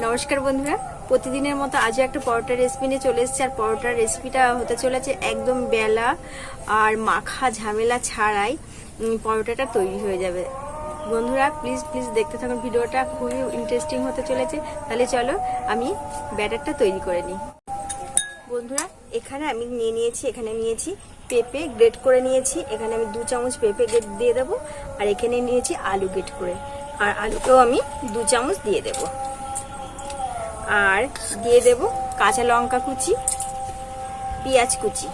নমস্কার বন্ধুরা। প্রতিদিনের মতো আজও একটা পরোটার রেসিপি নিয়ে চলে এসেছি। আর পরোটার রেসিপিটা হতে চলেছে একদম বেলা আর মাখা ঝামেলা ছাড়াই পরোটাটা তৈরি হয়ে যাবে। বন্ধুরা প্লিজ প্লিজ দেখতে থাকুন ভিডিওটা। খুবই ইন্টারেস্টিং হতে চলেছে। তাহলে চলো আমি ব্যাটারটা তৈরি করে নিই। বন্ধুরা, এখানে আমি নিয়ে নিয়েছি, এখানে নিয়েছি পেঁপে গ্রেট করে নিয়েছি। এখানে আমি দু চামচ পেঁপে গ্রেট দিয়ে দেবো। আর এখানে নিয়েছি আলু গ্রেট করে। আর আলুকেও আমি দু চামচ দিয়ে দেব। আর দিয়ে দেব কাঁচা লঙ্কা কুচি, পেঁয়াজ কুচি।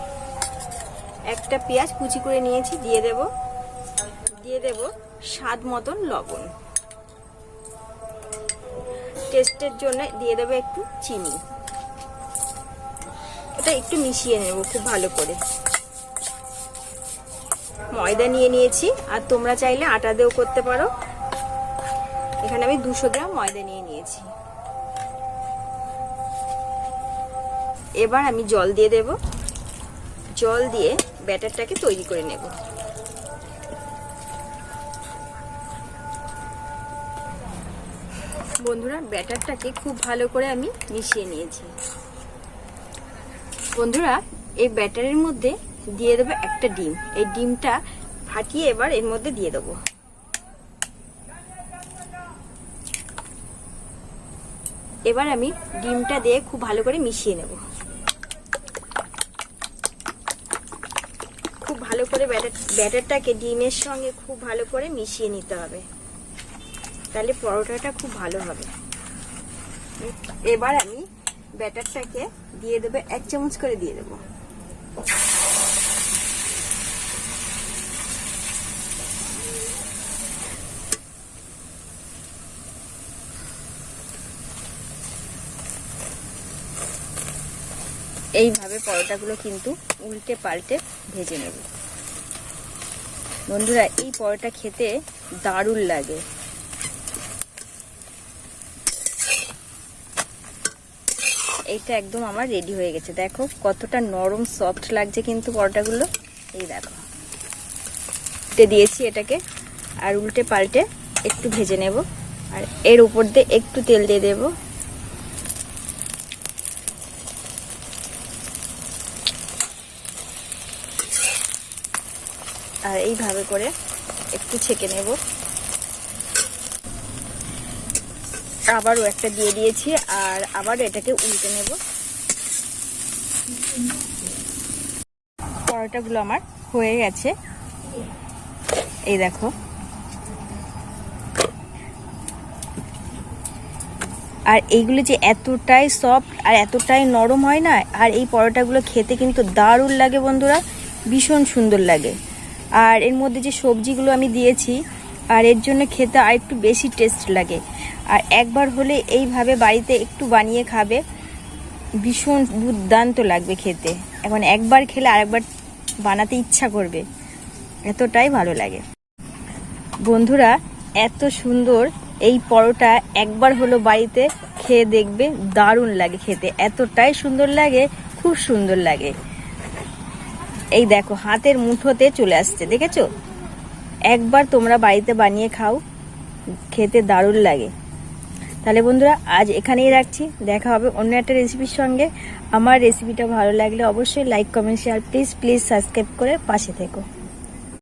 একটা পেঁয়াজ কুচি করে নিয়েছি, দিয়ে দেব। দিয়ে দেব স্বাদ মতন লবণ। টেস্টের জন্য দিয়ে দেবো একটু চিনি। এটা একটু মিশিয়ে নেব খুব ভালো করে। ময়দা নিয়ে নিয়েছি, আর তোমরা চাইলে আটা দিয়েও করতে পারো। এখানে আমি দুশো গ্রাম ময়দা নিয়ে নিয়েছি। এবার আমি জল দিয়ে দেব। জল দিয়ে ব্যাটারটাকে তৈরি করে নেব। বন্ধুরা, ব্যাটারটাকে খুব ভালো করে আমি মিশিয়ে নিয়েছি। বন্ধুরা, এই ব্যাটারের মধ্যে দিয়ে দেবো একটা ডিম। এই ডিমটা ফাটিয়ে এবার এর মধ্যে দিয়ে দেবো। এবার আমি ডিমটা দিয়ে খুব ভালো করে মিশিয়ে নেব। খুব ভালো করে ব্যাটার, ব্যাটারটাকে ডিমের সঙ্গে খুব ভালো করে মিশিয়ে নিতে হবে। তাহলে পরোটাটা খুব ভালো হবে। এবার আমি ব্যাটারটাকে দিয়ে দেবো, এক চামচ করে দিয়ে দেবো। এইভাবে পরোটাগুলো কিন্তু উল্টে পাল্টে ভেজে নেব। বন্ধুরা, এই পরোটা খেতে দারুণ লাগে। এইটা একদম আমার রেডি হয়ে গেছে। দেখো কতটা নরম সফট লাগছে কিন্তু পরোটাগুলো। এই দেখো। তে দিয়েছি এটাকে আর উল্টে পাল্টে একটু ভেজে নেব। আর এর উপর দিয়ে একটু তেল দিয়ে দেব। আর এইভাবে করে একটু ছেঁকে নেব। আবারও একটা দিয়ে দিয়েছি আর আবার এটাকে উল্টে নেব। পরোটাগুলো আমার হয়ে গেছে। এই দেখো। আর এইগুলো যে এতটাই সফট আর এতটাই নরম হয় না, আর এই পরোটাগুলো খেতে কিন্তু দারুণ লাগে বন্ধুরা, ভীষণ সুন্দর লাগে। আর এর মধ্যে যে সবজিগুলো আমি দিয়েছি, আর এর জন্য খেতে আর একটু বেশি টেস্ট লাগে। আর একবার হলে এইভাবে বাড়িতে একটু বানিয়ে খাবে, ভীষণ দুর্দান্ত লাগবে খেতে। এখন একবার খেলে আরেকবার বানাতে ইচ্ছা করবে, এতটাই ভালো লাগে। বন্ধুরা, এত সুন্দর এই পরোটা একবার হলো বাড়িতে খেয়ে দেখবে, দারুণ লাগে খেতে। এতটাই সুন্দর লাগে, খুব সুন্দর লাগে। এই দেখো, হাতের মুঠোতে চলে আসছে, দেখেছ? একবার তোমরা বাড়িতে বানিয়ে খাও, খেতে দারুণ লাগে। তাহলে বন্ধুরা, আজ এখানেই রাখছি, দেখা হবে অন্য একটা রেসিপির সঙ্গে। আমার রেসিপিটা ভালো লাগলে অবশ্যই like comment share please please subscribe করে পাশে থেকো।